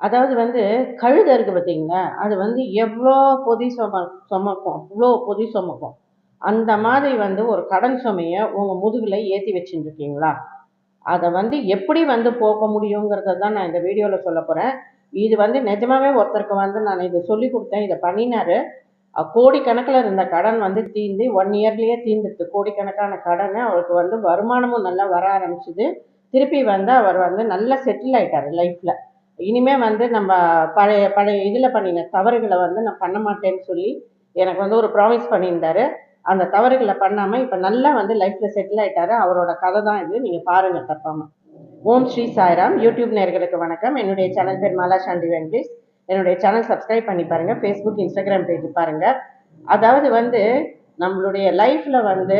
அதாவது வந்து கழுதை இருக்குது பார்த்தீங்களா? அது வந்து எவ்வளோ பொதி சும சுமக்கும் அவ்வளோ பொதி சுமக்கும். அந்த மாதிரி வந்து ஒரு கடன் சுமையை உங்கள் முதுகில் ஏற்றி வச்சுருக்கீங்களா அதை வந்து எப்படி வந்து போக்க முடியுங்கிறத தான் நான் இந்த வீடியோவில் சொல்ல போகிறேன் இது வந்து நிஜமாவே ஒருத்தருக்கு வந்து நான் இதை சொல்லி கொடுத்தேன் இதை பண்ணினாரு. கோடிக்கணக்கில் இருந்த கடன் வந்து தீர்ந்து ஒன் இயர்லேயே தீர்ந்துட்டு கோடிக்கணக்கான கடனை அவருக்கு வந்து வருமானமும் நல்லா வர ஆரம்பிச்சுது. திருப்பி வந்து அவர் வந்து நல்லா செட்டில் ஆயிட்டார் லைஃப்பில் இனிமேல் வந்து நம்ம பழைய பழைய இதில் பண்ணின தவறுகளை வந்து நான் பண்ண மாட்டேன்னு சொல்லி எனக்கு வந்து ஒரு ப்ராமிஸ் பண்ணியிருந்தாரு. அந்த தவறுகளை பண்ணாமல் இப்போ நல்லா வந்து லைஃப்பில் செட்டில் ஆகிட்டாரு அவரோட கதை தான் இது. நீங்கள் பாருங்கள் தப்பாமல் ஓம் ஸ்ரீ சாய்ராம். யூடியூப் நேர்களுக்கு வணக்கம். என்னுடைய சேனல் பேர் மாலா சாண்டி வெங்கடேஷ். என்னுடைய சேனல் சப்ஸ்கிரைப் பண்ணி பாருங்கள் ஃபேஸ்புக் இன்ஸ்டாகிராம் பேஜ் பாருங்கள் அதாவது வந்து நம்மளுடைய லைஃப்பில் வந்து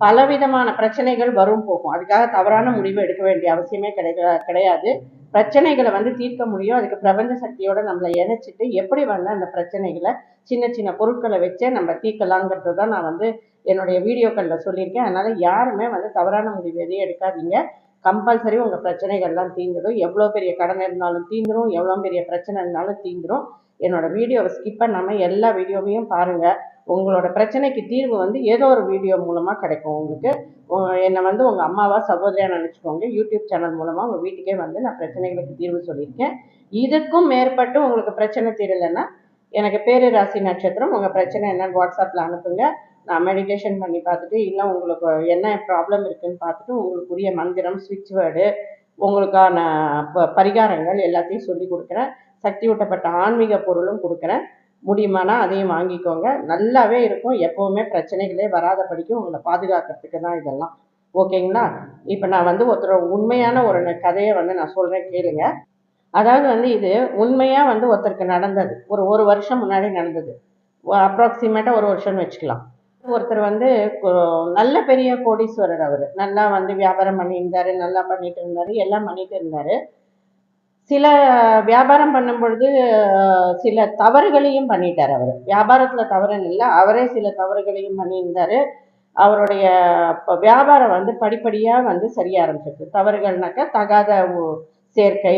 பலவிதமான பிரச்சனைகள் வரும் போகும். அதுக்காக தவறான முடிவு எடுக்க வேண்டிய அவசியமே கிடைக்க கிடையாது. பிரச்சனைகளை வந்து தீர்க்க முடியும். அதுக்கு பிரபஞ்ச சக்தியோட நம்மளை இணைச்சிட்டு எப்படி வந்து அந்த பிரச்சனைகளை சின்ன சின்ன பொருட்களை வச்சே நம்ம தீர்க்கலாங்கிறது தான் நான் வந்து என்னுடைய வீடியோக்களில் சொல்லியிருக்கேன். அதனால் யாருமே வந்து தவறான முடிவு எதையும் எடுக்காதீங்க. கம்பல்சரி உங்கள் பிரச்சனைகள்லாம் தீந்துடும் எவ்வளோ பெரிய கடன் இருந்தாலும் தீந்துடும் எவ்வளோ பெரிய பிரச்சனை இருந்தாலும் தீந்துடும் என்னோடய வீடியோவை ஸ்கிப் பண்ணாமல் எல்லா வீடியோவையும் பாருங்கள் உங்களோட பிரச்சனைக்கு தீர்வு வந்து ஏதோ ஒரு வீடியோ மூலமாக கிடைக்கும். உங்களுக்கு என்னை வந்து உங்கள் அம்மாவா சகோதரியாக நினச்சிக்கோங்க. யூடியூப் சேனல் மூலமாக உங்கள் வீட்டுக்கே வந்து நான் பிரச்சனைகளுக்கு தீர்வு சொல்லியிருக்கேன். இதுக்கும் மேற்பட்டு உங்களுக்கு பிரச்சனை தீரலைன்னா எனக்கு பேரு ராசி நட்சத்திரம். உங்கள் பிரச்சனை என்னன்னு வாட்ஸ்அப்பில் அனுப்புங்க. நான் மெடிடேஷன் பண்ணி பார்த்துட்டு இல்லை உங்களுக்கு என்ன ப்ராப்ளம் இருக்குதுன்னு பார்த்துட்டு உங்களுக்குரிய மந்திரம் ஸ்விட்ச் வேர்டு உங்களுக்கான ப- பரிகாரங்கள் எல்லாத்தையும் சொல்லி கொடுக்குறேன். சக்தி ஊட்டப்பட்ட ஆன்மீக பொருளும் கொடுக்குறேன். முடியுமானா அதையும் வாங்கிக்கோங்க. நல்லாவே இருக்கும். எப்போவுமே பிரச்சனைகளே வராதபடிக்கு உங்களை பாதுகாக்கிறதுக்கு தான் இதெல்லாம். ஓகேங்களா? இப்போ நான் வந்து ஒருத்தர் உண்மையான ஒரு கதையை வந்து நான் சொல்கிறேன் கேளுங்க. அதாவது வந்து இது உண்மையாக வந்து ஒருத்தருக்கு நடந்தது. ஒரு ஒரு வருஷம் முன்னாடி நடந்தது. அப்ராக்சிமேட்டாக ஒரு வருஷம்னு வச்சுக்கலாம். ஒருத்தர் வந்து நல்ல பெரிய கோடீஸ்வரர் அவர். நல்லா வந்து வியாபாரம் பண்ணியிருந்தாரு நல்லா பண்ணிட்டு இருந்தாரு எல்லாம் பண்ணிட்டு இருந்தாரு. சில வியாபாரம் பண்ணும் பொழுது சில தவறுகளையும் பண்ணிட்டார் அவர். வியாபாரத்தில் தவறுன்னு இல்லை அவரே சில தவறுகளையும் பண்ணியிருந்தார். அவருடைய வியாபாரம் வந்து படிப்படியாக வந்து சரிய ஆரம்பிச்சிருக்கு. தவறுகள்னாக்கா தகாத சேர்க்கை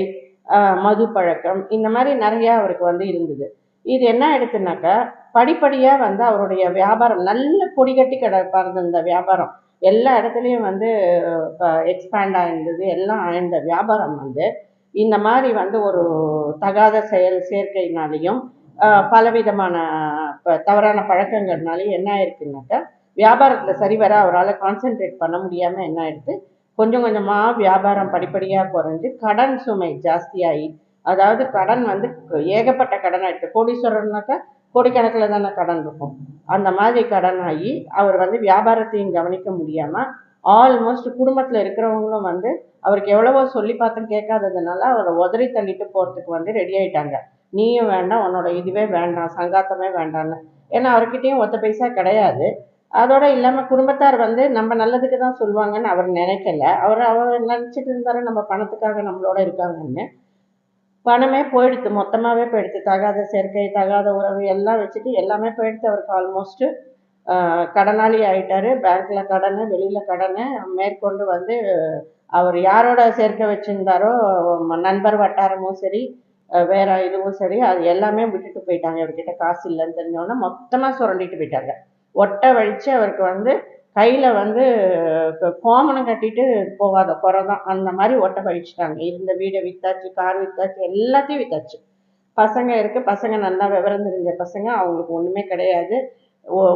மது பழக்கம் இந்த மாதிரி நிறையா அவருக்கு வந்து இருந்தது. இது என்ன ஆயிடுச்சுனாக்கா படிப்படியாக வந்து அவருடைய வியாபாரம் நல்ல கொடிகட்டி கிடப்பாருந்த இந்த வியாபாரம். எல்லா இடத்துலையும் வந்து எக்ஸ்பேண்ட் ஆயிருந்தது. எல்லாம் ஆயிருந்த வியாபாரம் வந்து இந்த மாதிரி வந்து ஒரு தகாத செயல் சேர்க்கையினாலையும் பலவிதமான ப- தவறான பழக்கங்கள்னாலையும் என்ன ஆயிருக்குனாக்கா வியாபாரத்தில் சரிவர அவரால் கான்சென்ட்ரேட் பண்ண முடியாமல் என்ன ஆயிடுது? கொஞ்சம் கொஞ்சமாக வியாபாரம் படிப்படியாக குறைஞ்சு கடன் சுமை ஜாஸ்தியாகி அதாவது கடன் வந்து ஏகப்பட்ட கடன் ஆயிடுச்சு கோடீஸ்வரர்னாக்கா கோடிக்கணக்கில் தானே கடன் இருக்கும். அந்த மாதிரி கடன் ஆகி அவர் வந்து வியாபாரத்தையும் கவனிக்க முடியாமல் ஆல்மோஸ்ட் குடும்பத்தில் இருக்கிறவங்களும் வந்து அவருக்கு எவ்வளவோ சொல்லி பார்த்தும் கேட்காததுனால அவரை உதறி தள்ளிட்டு போகிறதுக்கு வந்து ரெடி ஆயிட்டாங்க. நீயும் வேண்டாம் உன்னோட இதுவே வேண்டாம் சங்காத்தமே வேண்டாம்னு. ஏன்னா அவர்கிட்டயும் ஒத்த பைசா கிடையாது. அதோட இல்லாமல் குடும்பத்தார் வந்து நம்ம நல்லதுக்கு தான் சொல்லுவாங்கன்னு அவர் நினைக்கல. அவர் அவர் நினச்சிட்டு இருந்தாரு நம்ம பணத்துக்காக நம்மளோட இருக்காங்கன்னு. பணமே போயிடுத்து மொத்தமாகவே போயிடுத்து. தகாத சேர்க்கை தகாத உறவு எல்லாம் வச்சுட்டு எல்லாமே போயிடுத்து அவருக்கு ஆல்மோஸ்ட்டு கடனாளி ஆயிட்டாரு. பேங்க்ல கடனை வெளியில கடனை மேற்கொண்டு வந்து அவர் யாரோட சேர்க்க வச்சிருந்தாரோ ம- நண்பர் வட்டாரமும் சரி வேற இதுவும் சரி அது எல்லாமே விட்டுட்டு போயிட்டாங்க. இவர்கிட்ட காசு இல்லைன்னு தெரிஞ்சோன்னா மொத்தமாக சுரண்டிட்டு போயிட்டாங்க. ஒட்டை வழிச்சு அவருக்கு வந்து கையில் வந்து கோமனம் கோமணம் கட்டிட்டு போகாத குறை தான். அந்த மாதிரி ஒட்டை வழிச்சிட்டாங்க இருந்த வீடை வித்தாச்சு கார் வித்தாச்சு எல்லாத்தையும் வித்தாச்சு. பசங்க இருக்கு. பசங்க நல்லா விவரம் தெரிஞ்ச பசங்க. அவங்களுக்கு ஒன்றுமே கிடையாது.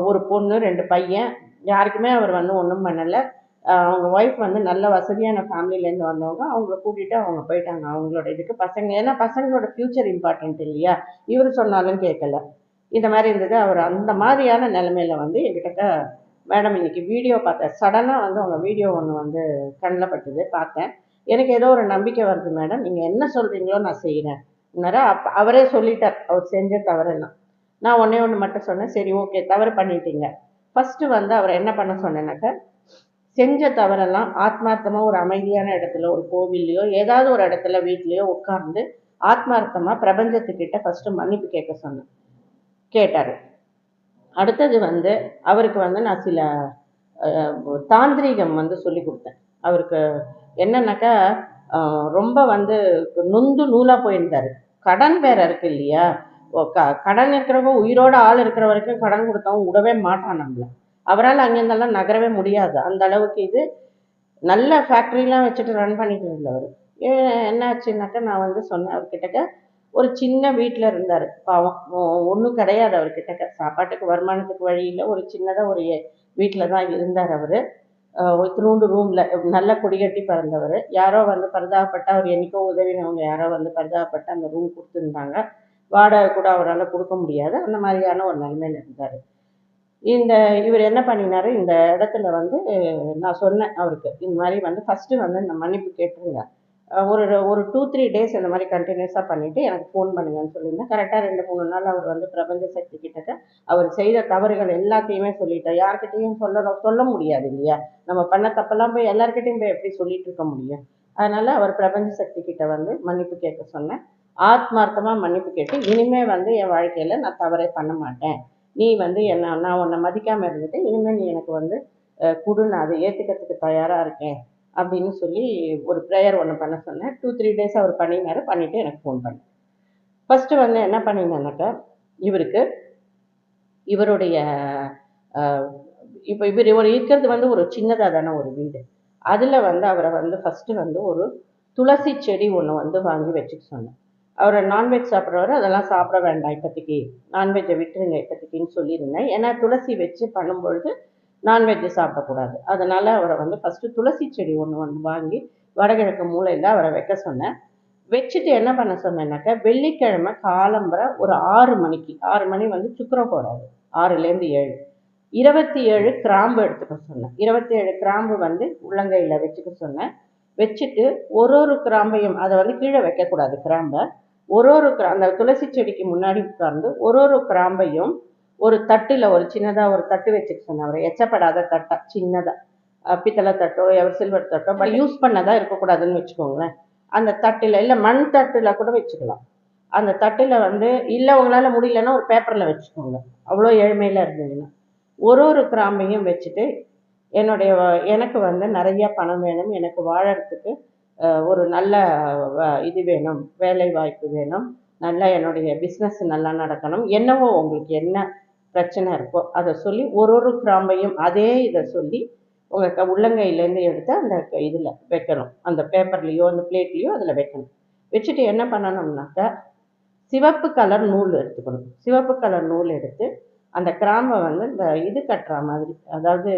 ஒரு பொண்ணு ரெண்டு பையன். யாருக்குமே அவர் வந்து ஒன்றும் பண்ணலை. அவங்க ஒய்ஃப் வந்து நல்ல வசதியான ஃபேமிலியிலேருந்து வந்தவங்க. அவங்கள கூட்டிகிட்டு அவங்க போயிட்டாங்க. அவங்களோட இதுக்கு பசங்க ஏன்னா பசங்களோட ஃப்யூச்சர் இம்பார்ட்டன்ட் இல்லையா? இவர் சொன்னாலும் கேட்கல. இந்த மாதிரி இருந்தது. அவர் அந்த மாதிரியான நிலமையில வந்து எங்கிட்ட மேடம் இன்னைக்கு வீடியோ பார்த்தேன். சடனாக வந்து உங்கள் வீடியோ ஒன்று வந்து கண்ணில் பட்டுது. பார்த்தேன். எனக்கு ஏதோ ஒரு நம்பிக்கை வருது மேடம் நீங்கள் என்ன சொல்கிறீங்களோ நான் செய்கிறேன் அப்ப அவரே சொல்லிட்டார். அவர் செஞ்ச தவறெல்லாம். நான் ஒன்றே ஒன்று மட்டும் சொன்னேன். சரி ஓகே தவறு பண்ணிட்டீங்க. ஃபஸ்ட்டு வந்து அவர் என்ன பண்ண சொன்னேன்னாக்க செஞ்ச தவறெல்லாம் ஆத்மார்த்தமாக ஒரு அமைதியான இடத்துல ஒரு கோவில்லையோ ஏதாவது ஒரு இடத்துல வீட்லேயோ உட்கார்ந்து ஆத்மார்த்தமாக பிரபஞ்சத்துக்கிட்ட ஃபஸ்ட்டு மன்னிப்பு கேட்க சொன்னேன். கேட்டார். அடுத்தது வந்து அவருக்கு வந்து நான் சில அஹ், தாந்திரீகம் வந்து சொல்லி கொடுத்தேன். அவருக்கு என்னன்னாக்கா ரொம்ப வந்து நொந்து நூலாக போயிருந்தார். கடன் வேற இருக்கு இல்லையா? க- கடன் இருக்கிறவங்க உயிரோட ஆள் இருக்கிற வரைக்கும் கடன் கொடுத்தவங்க விடவே மாட்டான் நம்மள. அவரால் அங்கேருந்தெல்லாம் நகரவே முடியாது. அந்த அளவுக்கு இது நல்ல ஃபேக்ட்ரிலாம் வச்சுட்டு ரன் பண்ணிட்டு இருந்தவர். என்னாச்சுனாக்கா நான் வந்து சொன்னேன் அவர்கிட்டக்க ஒரு சின்ன வீட்டில் இருந்தார். பாவம் ஒன்றும் கிடையாது அவர்கிட்டக்க. சாப்பாட்டுக்கு வருமானத்துக்கு வழியில் ஒரு சின்னதாக ஒரு வீட்டில் தான் இருந்தார் அவர். இத்தினூண்டு ரூமில் நல்ல கொடிகட்டி பிறந்தவர். யாரோ வந்து பரிதாபப்பட்டு அவர் என்னைக்கோ உதவினவங்க யாரோ வந்து பரிதாபப்பட்டு அந்த ரூம் கொடுத்துருந்தாங்க. வாடகை கூட அவரால் கொடுக்க முடியாது. அந்த மாதிரியான ஒரு நிலைமையில் இருந்தார். இந்த இவர் என்ன பண்ணினாரு? இந்த இடத்துல வந்து நான் சொன்னேன் அவருக்கு இந்த மாதிரி வந்து ஃபஸ்ட்டு வந்து இந்த மன்னிப்பு கேட்டுருங்க. ஒரு ஒரு டூ த்ரீ டேஸ் இந்த மாதிரி கண்டினியூஸாக பண்ணிவிட்டு எனக்கு ஃபோன் பண்ணுங்கன்னு சொல்லியிருந்தேன். கரெக்டாக ரெண்டு மூணு நாள் அவர் வந்து பிரபஞ்ச சக்தி கிட்டக்க அவர் செய்த தவறுகள் எல்லாத்தையுமே சொல்லிட்டார். யார்கிட்டையும் சொல்ல சொல்ல முடியாது இல்லையா? நம்ம பண்ண தப்பெல்லாம் போய் எல்லாருக்கிட்டையும் போய் எப்படி சொல்லிட்டு இருக்க முடியும்? அதனால அவர் பிரபஞ்ச சக்தி கிட்ட வந்து மன்னிப்பு கேட்க சொன்னேன். ஆத்மார்த்தமாக மன்னிப்பு கேட்டு இனிமே வந்து என் வாழ்க்கையில் நான் தவறே பண்ண மாட்டேன். நீ வந்து என்ன நான் உன்னை மதிக்காமல் இருந்துட்டு இனிமேல் நீ எனக்கு வந்து கொடு நான் அதை ஏற்றுக்கிறதுக்கு தயாராக இருக்கேன். அப்படின்னு சொல்லி ஒரு ப்ரேயர் ஒன்று பண்ண சொன்னேன். டூ த்ரீ டேஸ் அவர் பண்ணினார். பண்ணிவிட்டு எனக்கு ஃபோன் பண்ணேன் ஃபஸ்ட்டு வந்து என்ன பண்ணினேன்னாக்கா இவருக்கு இவருடைய இப்போ இவர் இவர் இருக்கிறது வந்து ஒரு சின்னதாக தானே ஒரு வீடு. அதில் வந்து அவரை வந்து ஃபஸ்ட்டு வந்து ஒரு துளசி செடி ஒன்று வந்து வாங்கி வச்சுக்க சொன்னேன். அவர் நான்வெஜ் சாப்பிட்றவர் அதெல்லாம் சாப்பிட வேண்டாம் இப்போதைக்கு. நான்வெஜ்ஜை விட்டுருங்க இப்போதைக்குன்னு சொல்லியிருந்தேன். ஏன்னா துளசி வச்சு பண்ணும்பொழுது நான்வெஜ்ஜு சாப்பிடக்கூடாது. அதனால் அவரை வந்து ஃபஸ்ட்டு துளசி செடி ஒன்று ஒன்று வாங்கி வடகிழக்கு மூலையில் அவரை வைக்க சொன்னேன். வச்சுட்டு என்ன பண்ண சொன்னேன்னாக்கா வெள்ளிக்கிழமை காலம்பரை ஒரு ஆறு மணிக்கு ஆறு மணி வந்து சுக்கரம் போடாது ஆறுலேருந்து ஏழு. இருபத்தி ஏழு கிராம்பு எடுத்துக்க சொன்னேன். இருபத்தி ஏழு கிராம்பு வந்து உள்ளங்கையில் வச்சுக்க சொன்னேன். வச்சுட்டு ஒரு ஒரு கிராம்பையும் அதை வந்து கீழே வைக்கக்கூடாது கிராம்பை. ஒரு ஒரு கிரா அந்த துளசி செடிக்கு முன்னாடி உட்கார்ந்து ஒரு ஒரு கிராம்பையும் ஒரு தட்டில் ஒரு சின்னதாக ஒரு தட்டு வச்சுக்க சொன்னேன் எச்சப்படாத தட்டா சின்னதாக பித்தளை தட்டோ எவர் சில்வர் தட்டோ பட் யூஸ் பண்ணதாக இருக்கக்கூடாதுன்னு வச்சுக்கோங்களேன். அந்த தட்டில் இல்லை மண் தட்டில் கூட வச்சுக்கலாம். அந்த தட்டில் வந்து இல்லை உங்களால் முடியலன்னா ஒரு பேப்பரில் வச்சுக்கோங்க. அவ்வளோ ஏழ்மையில் இருந்ததுன்னா ஒரு ஒரு கிராம்பையும் வச்சுட்டு என்னுடைய எனக்கு வந்து நிறைய பணம் வேணும் எனக்கு வாழறதுக்கு ஒரு நல்ல இது வேணும் வேலை வாய்ப்பு வேணும். நல்லா என்னுடைய பிஸ்னஸ் நல்லா நடக்கணும். என்னவோ உங்களுக்கு என்ன பிரச்சனை இருக்கோ அதை சொல்லி ஒரு ஒரு கிராம்பையும் அதே இதை சொல்லி உங்கள் க உள்ளங்கையிலேருந்து எடுத்து அந்த இதில் வைக்கணும். அந்த பேப்பர்லேயோ அந்த பிளேட்லேயோ அதில் வைக்கணும். வச்சுட்டு என்ன பண்ணணும்னாக்கா சிவப்பு கலர் நூல் எடுத்துக்கணும். சிவப்பு கலர் நூல் எடுத்து அந்த கிராம்பை வந்து இந்த இது கட்டுற மாதிரி அதாவது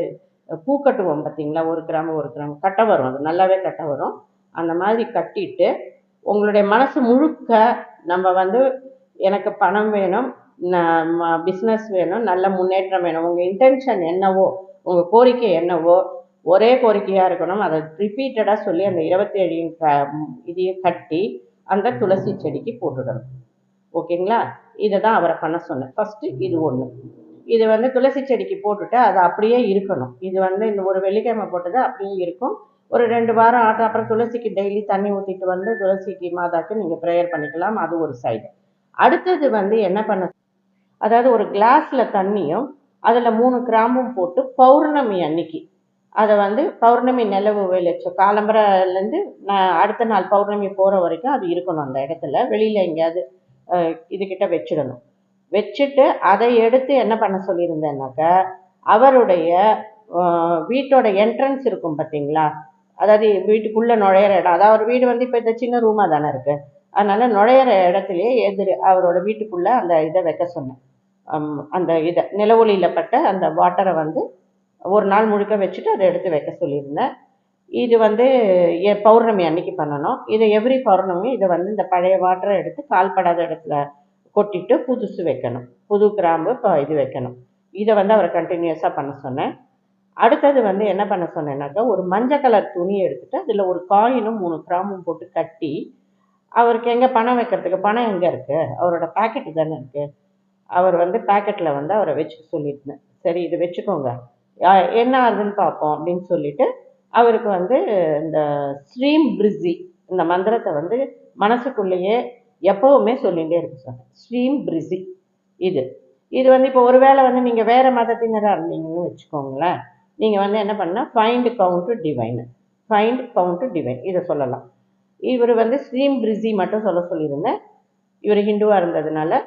பூ கட்டுவோம் பார்த்தீங்களா? ஒரு கிராம்பு ஒரு கிராம்பு கட்ட வரும் அது. நல்லாவே கட்ட வரும். அந்த மாதிரி கட்டிட்டு உங்களுடைய மனசு முழுக்க நம்ம வந்து எனக்கு பணம் வேணும் பிஸ்னஸ் வேணும் நல்ல முன்னேற்றம் வேணும் உங்கள் இன்டென்ஷன் என்னவோ உங்கள் கோரிக்கை என்னவோ ஒரே கோரிக்கையாக இருக்கணும். அதை ரிப்பீட்டடாக சொல்லி அந்த இருபத்தேழையும் க இதையும் கட்டி அந்த துளசி செடிக்கு போட்டுடணும். ஓகேங்களா? இதை தான் அவரை பண்ண சொன்னேன். ஃபஸ்ட்டு இது ஒன்று இது வந்து துளசி செடிக்கு போட்டுட்டு அது அப்படியே இருக்கணும். இது வந்து இந்த ஒரு வெள்ளிக்கிழமை போட்டது அப்படியே இருக்கும். ஒரு ரெண்டு வாரம் ஆட்ட அப்புறம் துளசிக்கு டெய்லி தண்ணி ஊற்றிட்டு வந்து துளசிக்கு மாதாக்கு நீங்கள் ப்ரேயர் பண்ணிக்கலாம். அது ஒரு சைடு அடுத்தது வந்து என்ன பண்ண அதாவது ஒரு கிளாஸில் தண்ணியும் அதில் மூணு கிராம்பும் போட்டு பௌர்ணமி அன்னைக்கு. அதை வந்து பௌர்ணமி நிலவு வெளிச்சம் காலம்பரைலேருந்து நான் அடுத்த நாள் பௌர்ணமி போகிற வரைக்கும் அது இருக்கணும் அந்த இடத்துல. வெளியில் எங்கேயாவது இதுக்கிட்ட வச்சிடணும். வச்சுட்டு அதை எடுத்து என்ன பண்ண சொல்லியிருந்தேன்னாக்கா அவருடைய வீட்டோட என்ட்ரன்ஸ் இருக்கும் பார்த்தீங்களா அதாவது வீட்டுக்குள்ளே நுழையிற இடம். அதாவது அவர் வீடு வந்து இப்போ இந்த சின்ன ரூமாக தானே இருக்குது அதனால் நுழையிற இடத்துலையே எதிர் அவரோட வீட்டுக்குள்ளே அந்த இதை வைக்க சொன்னேன். அந்த இதை நிலவொலியில் பட்ட அந்த வாட்டரை வந்து ஒரு நாள் முழுக்க வச்சுட்டு அதை எடுத்து வைக்க சொல்லியிருந்தேன். இது வந்து எ- பௌர்ணமி அன்னைக்கு பண்ணணும். இதை எவ்ரி பௌர்ணமி இதை வந்து இந்த பழைய வாட்டரை எடுத்து கால்படாத இடத்துல கொட்டிட்டு புதுசு வைக்கணும். புது கிராம்பு இப்போ இது வைக்கணும். இதை வந்து அவரை கண்டினியூஸாக பண்ண சொன்னேன். அடுத்தது வந்து என்ன பண்ண சொன்னேன்னாக்கா ஒரு மஞ்சள் கலர் துணி எடுத்துட்டு அதில் ஒரு காயினும் மூணு கிராமும் போட்டு கட்டி அவருக்கு எங்கே பணம் வைக்கிறதுக்கு பணம் எங்கே இருக்குது அவரோட பேக்கெட்டு தானே இருக்குது அவர் வந்து பாக்கெட்டில் வந்து அவரை வச்சுக்க சொல்லியிருந்தேன் சரி இது வச்சுக்கோங்க. என்ன ஆகுதுன்னு பார்ப்போம் அப்படின்னு சொல்லிட்டு அவருக்கு வந்து இந்த ஸ்ரீம் பிரிஸி இந்த மந்திரத்தை வந்து மனசுக்குள்ளேயே எப்பவுமே சொல்லிகிட்டே இருக்க சொன்னேன். ஸ்ரீம் பிரிஸி இது. இது வந்து இப்போ ஒருவேளை வந்து நீங்கள் வேறு மதத்தினராக இருந்தீங்கன்னு வச்சுக்கோங்களேன். நீங்கள் வந்து என்ன பண்ணால் find count divine find count divine இதை சொல்லலாம். இவர் வந்து ஸ்ரீம் பிரிஸி மட்டும் சொல்ல சொல்லியிருந்தேன். இவர் ஹிந்துவாக இருந்ததுனால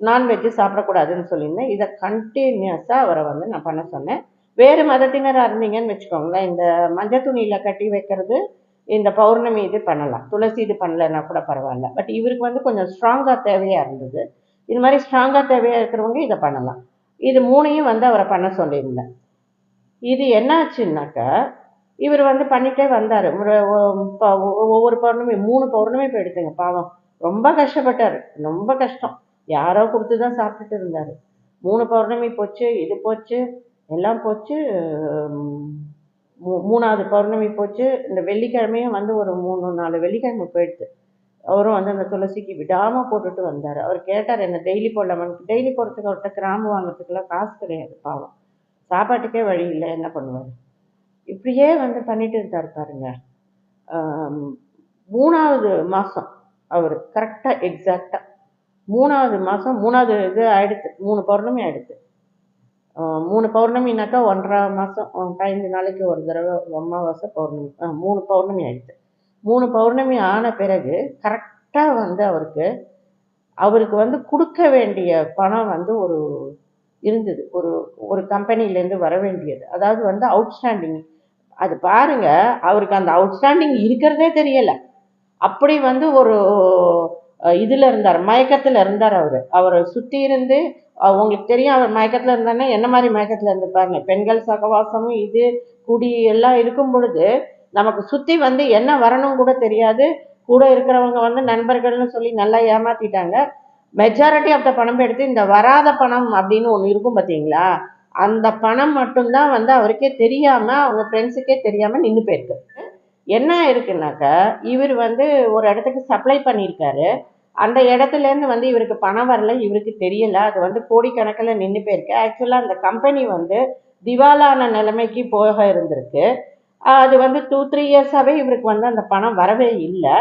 நான்வெஜ்ஜு சாப்பிடக்கூடாதுன்னு சொல்லியிருந்தேன். இதை கண்டினியூஸாக அவரை வந்து நான் பண்ண சொன்னேன். வேறு மதத்தினராக இருந்தீங்கன்னு வச்சுக்கோங்களேன். இந்த மஞ்சள் துணியில் கட்டி வைக்கிறது இந்த பௌர்ணமி இது பண்ணலாம். துளசி இது பண்ணலைன்னா கூட பரவாயில்ல. பட் இவருக்கு வந்து கொஞ்சம் ஸ்ட்ராங்காக தேவையாக இருந்தது. இது மாதிரி ஸ்ட்ராங்காக தேவையாக இருக்கிறவங்க இதை பண்ணலாம். இது மூணையும் வந்து அவரை பண்ண சொல்லியிருந்தேன். இது என்னாச்சுன்னாக்கா இவர் வந்து பண்ணிட்டே வந்தார். ஒரு ஒவ்வொரு பௌர்ணமி மூணு பௌர்ணமி போயிடுச்சுங்க பாவம் ரொம்ப கஷ்டப்பட்டார். ரொம்ப கஷ்டம். யாரோ கொடுத்து தான் சாப்பிட்டுட்டு இருந்தார். மூணு பௌர்ணமி போச்சு இது போச்சு எல்லாம் போச்சு மூ- மூணாவது பௌர்ணமி போச்சு. இந்த வெள்ளிக்கிழமையும் வந்து ஒரு மூணு நாலு வெள்ளிக்கிழமை போயிடுது அவரும் வந்து அந்த துளசிக்கு விடாமல் போட்டுட்டு வந்தார். அவர் கேட்டார் என்ன டெய்லி போடலாமான்னு? டெய்லி போடுறதுக்கு அவர்கிட்ட கிராம்பு வாங்குறதுக்கெல்லாம் காசு கிடையாது பாவம். சாப்பாட்டுக்கே வழி இல்லை என்ன பண்ணுவார்? இப்படியே வந்து பண்ணிட்டு இருந்தார் பாருங்க. மூணாவது மாதம் அவர் கரெக்டாக எக்ஸாக்டாக மூணாவது மாதம் மூணாவது இது ஆயிடுத்து மூணு பௌர்ணமி ஆயிடுத்து மூணு பௌர்ணமினாக்கா ஒன்றரை மாதம் பதினஞ்சு நாளைக்கு ஒரு தடவை அமாவாசை பௌர்ணமி மூணு பௌர்ணமி ஆயிடுத்து மூணு பௌர்ணமி ஆன பிறகு கரெக்டாக வந்து அவருக்கு அவருக்கு வந்து கொடுக்க வேண்டிய பணம் வந்து ஒரு இருந்தது. ஒரு ஒரு கம்பெனிலேருந்து வர வேண்டியது. அதாவது வந்து அவுட்ஸ்டாண்டிங் அது பாருங்க அவருக்கு அந்த அவுட்ஸ்டாண்டிங் இருக்கிறதே தெரியலை. அப்படி வந்து ஒரு இதில் இருந்தார் மயக்கத்தில் இருந்தார் அவர். அவரை சுற்றி இருந்து உங்களுக்கு தெரியும் அவர் மயக்கத்தில் இருந்தானே என்ன மாதிரி மயக்கத்துல இருந்திருப்பாருங்க பெண்கள் சகவாசமும் இது குடி எல்லாம் இருக்கும் பொழுது நமக்கு சுற்றி வந்து என்ன வரணும் கூட தெரியாது. கூட இருக்கிறவங்க வந்து நண்பர்கள்னு சொல்லி நல்லா ஏமாத்திட்டாங்க. மெஜாரிட்டி ஆஃப் த பணம் எடுத்து இந்த வராத பணம் அப்படின்னு ஒன்று இருக்கும் பார்த்தீங்களா அந்த பணம் மட்டும்தான் வந்து அவருக்கே தெரியாமல் அவங்க ஃப்ரெண்ட்ஸுக்கே தெரியாமல் நின்று போயிருக்கு. என்ன இருக்குனாக்கா இவர் வந்து ஒரு இடத்துக்கு சப்ளை பண்ணியிருக்காரு. அந்த இடத்துல இருந்து வந்து இவருக்கு பணம் வரல இவருக்கு தெரியல. அது வந்து கோடிக்கணக்கில் நின்று போயிருக்கு. ஆக்சுவலாக அந்த கம்பெனி வந்து திவாலான நிலைமைக்கு போக இருந்திருக்கு. அது வந்து டூ த்ரீ இயர்ஸாகவே இவருக்கு வந்து அந்த பணம் வரவே இல்லை.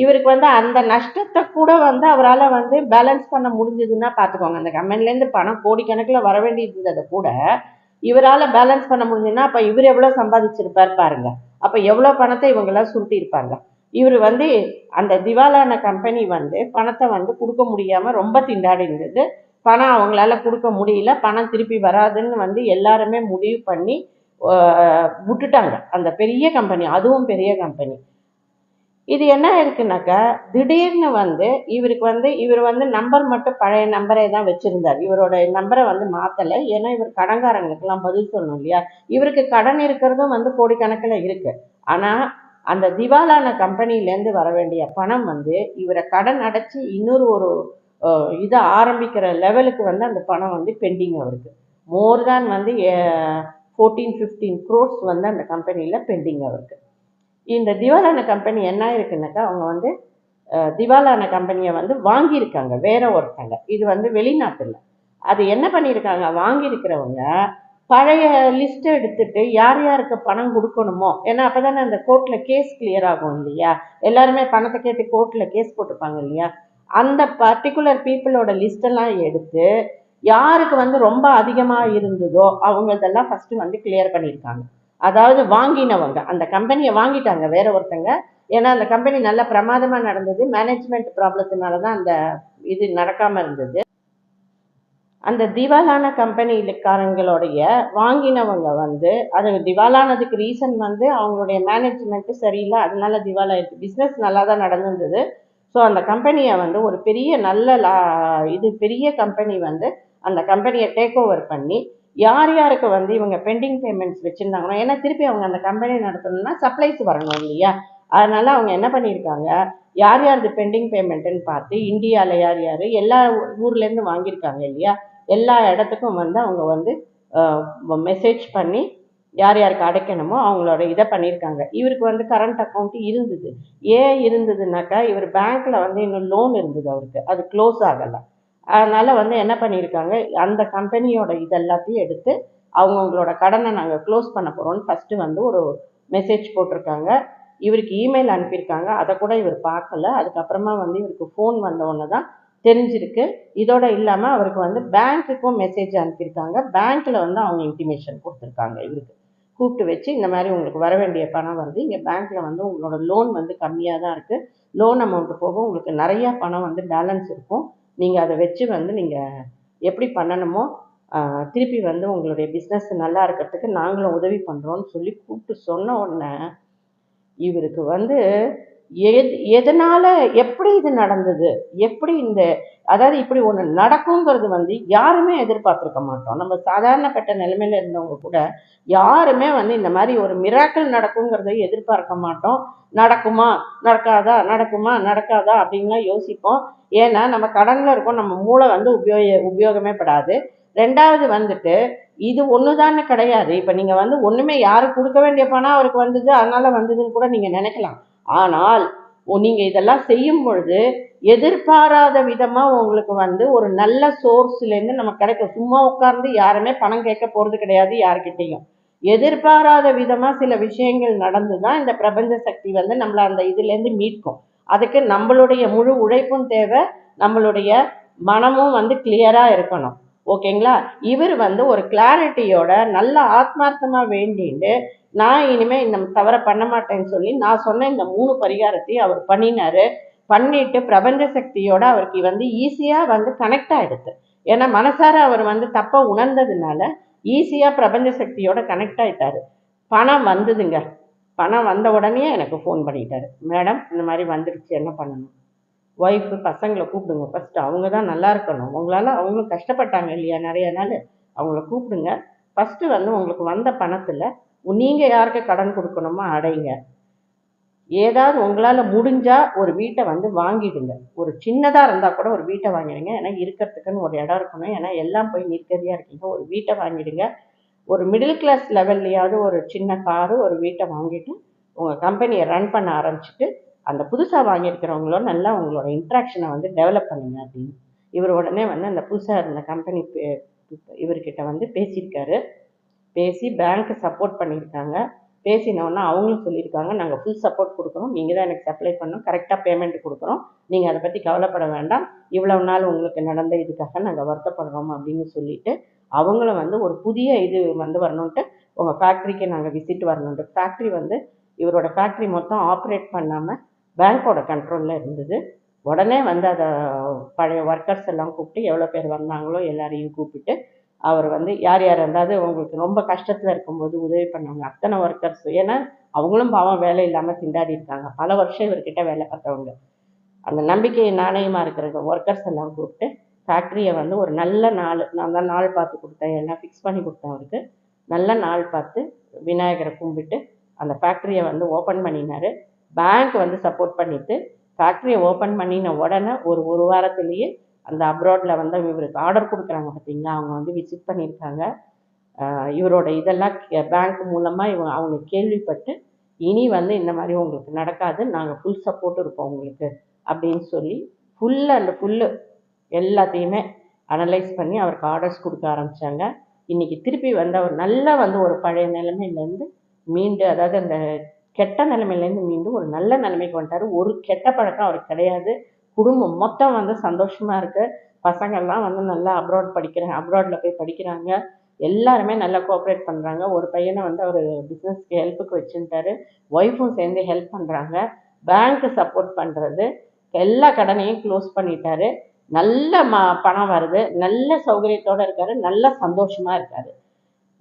இவருக்கு வந்து அந்த நஷ்டத்தை கூட வந்து அவரால் வந்து பேலன்ஸ் பண்ண முடிஞ்சதுன்னா பார்த்துக்கோங்க அந்த கம்பெனிலேருந்து பணம் கோடிக்கணக்கில் வர வேண்டியது இருந்ததை கூட இவரால் பேலன்ஸ் பண்ண முடிஞ்சதுன்னா அப்போ இவர் எவ்வளோ சம்பாதிச்சிருப்பார் பாருங்க. அப்போ எவ்வளோ பணத்தை இவங்கெல்லாம் சுருட்டியிருப்பாங்க இவர் வந்து அந்த திவாலான கம்பெனி வந்து பணத்தை வந்து கொடுக்க முடியாமல் ரொம்ப திண்டாடி இருந்தது பணம் அவங்களால கொடுக்க முடியல. பணம் திருப்பி வராதுன்னு வந்து எல்லாருமே முடிவு பண்ணி விட்டுட்டாங்க. அந்த பெரிய கம்பெனி அதுவும் பெரிய கம்பெனி இது என்ன இருக்குனாக்கா திடீர்னு வந்து இவருக்கு வந்து இவர் வந்து நம்பர் மட்டும் பழைய நம்பரே தான் வச்சுருந்தார். இவரோட நம்பரை வந்து மாற்றலை ஏன்னா இவர் கடன்காரங்களுக்கெல்லாம் பதில் சொல்லணும் இல்லையா? இவருக்கு கடன் இருக்கிறதும் வந்து கோடிக்கணக்கில் இருக்குது ஆனால் அந்த திவாலான கம்பெனிலேருந்து வர வேண்டிய பணம் வந்து இவரை கடன் அடைச்சி இன்னொரு ஒரு இதை ஆரம்பிக்கிற லெவலுக்கு வந்து அந்த பணம் வந்து பெண்டிங் அவருக்கு. மோர் தேன் வந்து ஃபோர்டீன் ஃபிஃப்டீன் க்ரோர்ஸ் வந்து அந்த கம்பெனியில் பெண்டிங் அவருக்கு. இந்த திவாலான கம்பெனி என்ன இருக்குன்னாக்கா அவங்க வந்து திவாலான கம்பெனியை வந்து வாங்கியிருக்காங்க வேற ஒருத்தங்க. இது வந்து வெளிநாட்டில். அது என்ன பண்ணியிருக்காங்க வாங்கியிருக்கிறவங்க பழைய லிஸ்ட்டை எடுத்துட்டு யார் யாருக்கு பணம் கொடுக்கணுமோ ஏன்னா அப்போ தானே அந்த கோர்ட்டில் கேஸ் கிளியர் ஆகும் இல்லையா? எல்லாருமே பணத்தை கேட்டு கோர்ட்டில் கேஸ் போட்டிருப்பாங்க இல்லையா? அந்த பர்டிகுலர் பீப்புளோட லிஸ்டெல்லாம் எடுத்து யாருக்கு வந்து ரொம்ப அதிகமாக இருந்ததோ அவங்களதெல்லாம் ஃபஸ்ட்டு வந்து கிளியர் பண்ணியிருக்காங்க. அதாவது வாங்கினவங்க அந்த கம்பெனியை வாங்கிட்டாங்க வேற ஒருத்தங்க. ஏன்னா அந்த கம்பெனி நல்ல பிரமாதமாக நடந்தது. மேனேஜ்மெண்ட் ப்ராப்ளத்தினால தான் அந்த இது நடக்காமல் இருந்தது. அந்த திவாலான கம்பெனிக்காரங்களுடைய வாங்கினவங்க வந்து அது திவாலானதுக்கு ரீசன் வந்து அவங்களுடைய மேனேஜ்மெண்ட்டு சரியில்லை. அதனால திவாலா ஆயிடுச்சு பிஸ்னஸ் நல்லா தான் நடந்திருந்தது. ஸோ அந்த கம்பெனியை வந்து ஒரு பெரிய நல்ல லா- இது பெரிய கம்பெனி வந்து அந்த கம்பெனியை டேக் ஓவர் பண்ணி யார் யாருக்கு வந்து இவங்க பெண்டிங் பேமெண்ட்ஸ் வச்சுருந்தாங்கன்னா ஏன்னா திருப்பி அவங்க அந்த கம்பெனி நடத்தணும்னா சப்ளைஸ் வரணும் இல்லையா? அதனால அவங்க என்ன பண்ணியிருக்காங்க யார் யாருக்கு பெண்டிங் பேமெண்ட்டுன்னு பார்த்து இந்தியாவில் யார் யார் எல்லா ஊர்லேருந்து வாங்கியிருக்காங்க இல்லையா? எல்லா இடத்துக்கும் வந்து அவங்க வந்து மெசேஜ் பண்ணி யார் யாருக்கு அடைக்கணுமோ அவங்களோட இதை பண்ணியிருக்காங்க. இவருக்கு வந்து கரண்ட் அக்கௌண்ட் இருந்தது. ஏன் இருந்ததுனாக்கா இவர் பேங்க்ல வந்து இன்னும் லோன் இருந்தது அவருக்கு. அது க்ளோஸ் ஆகலை. அதனால் வந்து என்ன பண்ணியிருக்காங்க அந்த கம்பெனியோட இதெல்லாத்தையும் எடுத்து அவங்கவுங்களோட கடனை நாங்கள் க்ளோஸ் பண்ண போகிறோம்னு ஃபஸ்ட்டு வந்து ஒரு மெசேஜ் போட்டிருக்காங்க. இவருக்கு இமெயில் அனுப்பியிருக்காங்க. அதை கூட இவர் பார்க்கல. அதுக்கப்புறமா வந்து இவருக்கு ஃபோன் வந்த தான் தெரிஞ்சிருக்கு. இதோட இல்லாமல் அவருக்கு வந்து பேங்க்குக்கும் மெசேஜ் அனுப்பியிருக்காங்க. பேங்க்கில் வந்து அவங்க இன்டிமேஷன் கொடுத்துருக்காங்க இவருக்கு. கூப்பிட்டு வச்சு இந்த மாதிரி உங்களுக்கு வர வேண்டிய பணம் வந்து இங்கே பேங்க்கில் வந்து உங்களோட லோன் வந்து கம்மியாக தான் இருக்குது லோன் அமௌண்ட்டு போக உங்களுக்கு நிறையா பணம் வந்து பேலன்ஸ் இருக்கும். நீங்கள் அதை வச்சு வந்து நீங்கள் எப்படி பண்ணணுமோ திருப்பி வந்து உங்களுடைய பிஸ்னஸ் நல்லா இருக்கிறதுக்கு நாங்களும் உதவி பண்ணுறோன்னு சொல்லி கூப்பிட்டு சொன்ன உடனே இவருக்கு வந்து எது எதனால் எப்படி இது நடந்தது? எப்படி இந்த அதாவது இப்படி ஒன்று நடக்குங்கிறது வந்து யாருமே எதிர்பார்த்துருக்க மாட்டோம். நம்ம சாதாரணப்பட்ட நிலைமையில இருந்தவங்க கூட யாருமே வந்து இந்த மாதிரி ஒரு மிராக்கள் நடக்குங்கிறத எதிர்பார்க்க மாட்டோம். நடக்குமா? நடக்காதா? நடக்குமா? நடக்காதா? அப்படின்லாம் யோசிப்போம். ஏன்னா நம்ம கடனில் இருக்கோம். நம்ம மூளை வந்து உபயோக உபயோகமே படாது. ரெண்டாவது வந்துட்டு இது ஒன்று கிடையாது. இப்போ நீங்கள் வந்து ஒன்றுமே யாருக்கு கொடுக்க வேண்டிய பணம் அவருக்கு வந்தது அதனால வந்ததுன்னு கூட நீங்கள் நினைக்கலாம். ஆனால் நீங்கள் இதெல்லாம் செய்யும் பொழுது எதிர்பாராத விதமாக உங்களுக்கு வந்து ஒரு நல்ல சோர்ஸ்லேருந்து நமக்கு கிடைக்கும். சும்மா உட்கார்ந்து யாருமே பணம் கேட்க போகிறது கிடையாது யார்கிட்டேயும். எதிர்பாராத விதமாக சில விஷயங்கள் நடந்து தான் இந்த பிரபஞ்ச சக்தி வந்து நம்மளை அந்த இதுலேருந்து மீட்கும். அதுக்கு நம்மளுடைய முழு உழைப்பும் தேவை நம்மளுடைய மனமும் வந்து கிளியராக இருக்கணும். ஓகேங்களா? இவர் வந்து ஒரு கிளாரிட்டியோட நல்ல ஆத்மார்த்தமாக வேண்டிட்டு நான் இனிமேல் இந்த தவறை பண்ண மாட்டேன்னு சொல்லி நான் சொன்ன இந்த மூணு பரிகாரத்தையும் அவர் பண்ணினாரு. பண்ணிட்டு பிரபஞ்ச சக்தியோட அவருக்கு வந்து ஈஸியாக வந்து கனெக்ட் ஆகிடுது ஏன்னா மனசார அவர் வந்து தப்பாக உணர்ந்ததுனால ஈஸியாக பிரபஞ்ச சக்தியோட கனெக்ட் ஆயிட்டாரு. பணம் வந்ததுங்க. பணம் வந்த உடனே எனக்கு ஃபோன் பண்ணிட்டாரு. மேடம் இந்த மாதிரி வந்துடுச்சு என்ன பண்ணணும்? ஒய்ஃபு பசங்களை கூப்பிடுங்க. ஃபஸ்ட்டு அவங்க தான் நல்லா இருக்கணும். உங்களால் அவங்களும் கஷ்டப்பட்டாங்க இல்லையா நிறைய நாள்? அவங்கள கூப்பிடுங்க. ஃபஸ்ட்டு வந்து உங்களுக்கு வந்த பணத்தில் நீங்கள் யாருக்கு கடன் கொடுக்கணுமோ அடைங்க. ஏதாவது உங்களால் முடிஞ்சால் ஒரு வீட்டை வந்து வாங்கிடுங்க. ஒரு சின்னதாக இருந்தால் கூட ஒரு வீட்டை வாங்கிடுங்க. ஏன்னா இருக்கிறதுக்குன்னு ஒரு இடம் இருக்கணும். ஏன்னா எல்லாம் போய் நிற்கதியாக இருக்கீங்க. ஒரு வீட்டை வாங்கிடுங்க. ஒரு மிடில் கிளாஸ் லெவல்லையாவது ஒரு சின்ன காரு ஒரு வீட்டை வாங்கிட்டு உங்கள் கம்பெனியை ரன் பண்ண ஆரம்பிச்சிட்டு அந்த புதுசாக வாங்கியிருக்கிறவங்களோட நல்லா உங்களோட இன்ட்ராக்ஷனை வந்து டெவலப் பண்ணுங்க அப்படின்னு. இவர் உடனே வந்து அந்த புதுசாக இருந்த கம்பெனி இவர்கிட்ட வந்து பேசியிருக்காரு. பேசி பேங்க்கு சப்போர்ட் பண்ணியிருக்காங்க. பேசினோன்னா அவங்களும் சொல்லியிருக்காங்க நாங்கள் ஃபுல் சப்போர்ட் கொடுக்குறோம். நீங்கள் தான் எனக்கு சப்ளை பண்ணோம் கரெக்டாக பேமெண்ட் கொடுக்குறோம். நீங்கள் அதை பற்றி கவலைப்பட வேண்டாம். இவ்வளவு நாள் உங்களுக்கு நடந்த இதுக்காக நாங்கள் வருத்தப்படுறோம் அப்படின்னு சொல்லிட்டு அவங்களும் வந்து ஒரு புதிய இது வந்து வரணுன்ட்டு உங்கள் ஃபேக்ட்ரிக்கு நாங்கள் விசிட் வரணுன்ட்டு ஃபேக்ட்ரி வந்து இவரோட ஃபேக்ட்ரி மொத்தம் ஆப்ரேட் பண்ணாமல் பேங்க்கோட கண்ட்ரோலில் இருந்தது. உடனே வந்து அதை பழைய ஒர்க்கர்ஸ் எல்லாம் கூப்பிட்டு எவ்வளோ பேர் வந்தாங்களோ எல்லாரையும் கூப்பிட்டு அவர் வந்து யார் யார் இருந்தாவது உங்களுக்கு ரொம்ப கஷ்டத்தில் இருக்கும்போது உதவி பண்ணவங்க அத்தனை ஒர்க்கர்ஸ் ஏன்னா அவங்களும் பாவம் வேலை இல்லாமல் திண்டாடி இருக்காங்க. பல வருஷம் இவர்கிட்ட வேலை பார்த்தவங்க. அந்த நம்பிக்கை நாணயமாக இருக்கிற ஒர்க்கர்ஸ் எல்லாம் கூப்பிட்டு ஃபேக்ட்ரியை வந்து ஒரு நல்ல நாள் நான் தான் நாள் பார்த்து கொடுத்தேன் எல்லாம் ஃபிக்ஸ் பண்ணி கொடுத்தேன் அவருக்கு. நல்ல நாள் பார்த்து விநாயகரை கும்பிட்டு அந்த ஃபேக்ட்ரியை வந்து ஓப்பன் பண்ணினார். பேங்க் வந்து சப்போர்ட் பண்ணிட்டு ஃபேக்ட்ரியை ஓப்பன் பண்ணின உடனே ஒரு ஒரு வாரத்துலேயே அந்த அப்ராடில் வந்து இவருக்கு ஆர்டர் கொடுக்குறாங்க பார்த்தீங்களா அவங்க வந்து விசிட் பண்ணியிருக்காங்க. இவரோட இதெல்லாம் பேங்க் மூலமாக இவங்க அவங்க கேள்விப்பட்டு இனி வந்து இந்த மாதிரி உங்களுக்கு நடக்காது நாங்கள் ஃபுல் சப்போர்ட் இருப்போம் உங்களுக்கு அப்படின்னு சொல்லி ஃபுல் அண்ட் ஃபுல்லு எல்லாத்தையுமே அனலைஸ் பண்ணி அவருக்கு ஆர்டர்ஸ் கொடுக்க ஆரம்பித்தாங்க இன்றைக்கி திருப்பி வந்து அவர் நல்லா வந்து ஒரு பழைய நிலைமையிலேருந்து மீண்டு அதாவது அந்த கெட்ட நிலைமையிலேருந்து மீண்டு ஒரு நல்ல நிலைமைக்கு வந்துட்டார். ஒரு கெட்ட பழக்கம் அவருக்கு கிடையாது. குடும்பம் மொத்தம் வந்து சந்தோஷமாக இருக்கு. பசங்கள்லாம் வந்து நல்லா அப்ராட் படிக்கிறாங்க அப்ராடில் போய் படிக்கிறாங்க. எல்லாருமே நல்லா கோஆப்ரேட் பண்ணுறாங்க ஒரு பையனை வந்து அவர் பிஸ்னஸ்க்கு ஹெல்ப்புக்கு வச்சுட்டாரு ஒய்ஃபும் சேர்ந்து ஹெல்ப் பண்ணுறாங்க பேங்க்கு சப்போர்ட் பண்ணுறது எல்லா கடனையும் க்ளோஸ் பண்ணிட்டாரு. நல்ல ம பணம் வருது. நல்ல சௌகரியத்தோடு இருக்காரு. நல்ல சந்தோஷமாக இருக்காரு.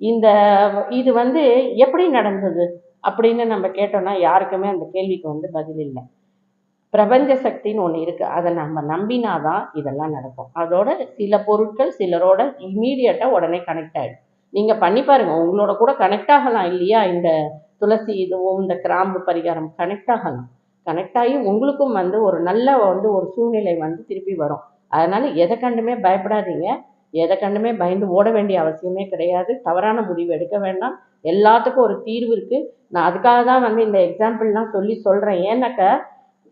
இந்த இது வந்து எப்படி நடந்தது அப்படின்னு நம்ம கேட்டோம்னா யாருக்குமே அந்த கேள்விக்கு வந்து பதில் இல்லை. பிரபஞ்ச சக்தின்னு ஒன்று இருக்குது அதை நம்ம நம்பினாதான் இதெல்லாம் நடக்கும். அதோட சில பொருட்கள் சிலரோட இமீடியட்டாக உடனே கனெக்ட் ஆகிடும் நீங்கள் பண்ணி பாருங்கள் உங்களோட கூட கனெக்ட் ஆகலாம் இல்லையா? இந்த துளசி இதுவும் இந்த கிராம்பு பரிகாரம் கனெக்ட் ஆகலாம். கனெக்ட் ஆகி உங்களுக்கும் வந்து ஒரு நல்ல வந்து ஒரு சூழ்நிலை வந்து திருப்பி வரும். அதனால் எதை கண்டுமே பயப்படாதீங்க. எதை கண்டுமே பயந்து ஓட வேண்டிய அவசியமே கிடையாது. தவறான முடிவு எடுக்க வேண்டாம். எல்லாத்துக்கும் ஒரு தீர்வு இருக்குது நான் அதுக்காக தான் வந்து இந்த எக்ஸாம்பிள்லாம் சொல்லி சொல்கிறேன் ஏன்னாக்கா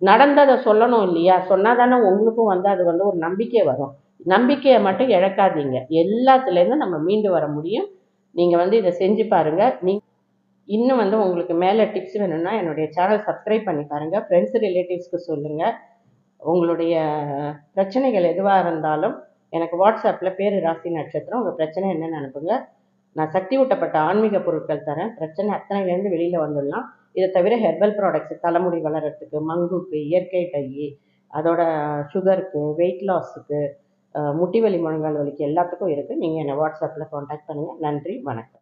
நடந்ததை சொல்லணும் இல்லையா? சொன்னால் தானே உங்களுக்கும் வந்து அது வந்து ஒரு நம்பிக்கை வரும். நம்பிக்கையை மட்டும் இழக்காதீங்க. எல்லாத்துலேருந்தும் நம்ம மீண்டு வர முடியும். நீங்கள் வந்து இதை செஞ்சு பாருங்கள் நீ இன்னும் வந்து உங்களுக்கு மேலே டிப்ஸ் வேணும்னா என்னுடைய சேனல் சப்ஸ்கிரைப் பண்ணி பாருங்கள் ஃப்ரெண்ட்ஸ் ரிலேட்டிவ்ஸ்க்கு சொல்லுங்கள் உங்களுடைய பிரச்சனைகள் எதுவாக இருந்தாலும் எனக்கு வாட்ஸ்அப்பில் பேர் ராசி நட்சத்திரம். உங்கள் பிரச்சனை என்னென்னு அனுப்புங்க. நான் சக்தி ஊட்டப்பட்ட ஆன்மீக பொருட்கள் தரேன். பிரச்சனை அத்தனைலேருந்து வெளியில் வந்துடலாம். இதை தவிர ஹெர்பல் ப்ராடக்ட்ஸ் தலைமுடி வளர்கிறதுக்கு மங்குக்கு இயற்கை டை அதோட சுகருக்கு வெயிட் லாஸுக்கு முட்டி வலி முழங்கால் வலிக்கு எல்லாத்துக்கும் இருக்குது நீங்கள் என்னை வாட்ஸ்அப்பில் காண்டாக்ட் பண்ணுங்கள் நன்றி வணக்கம்.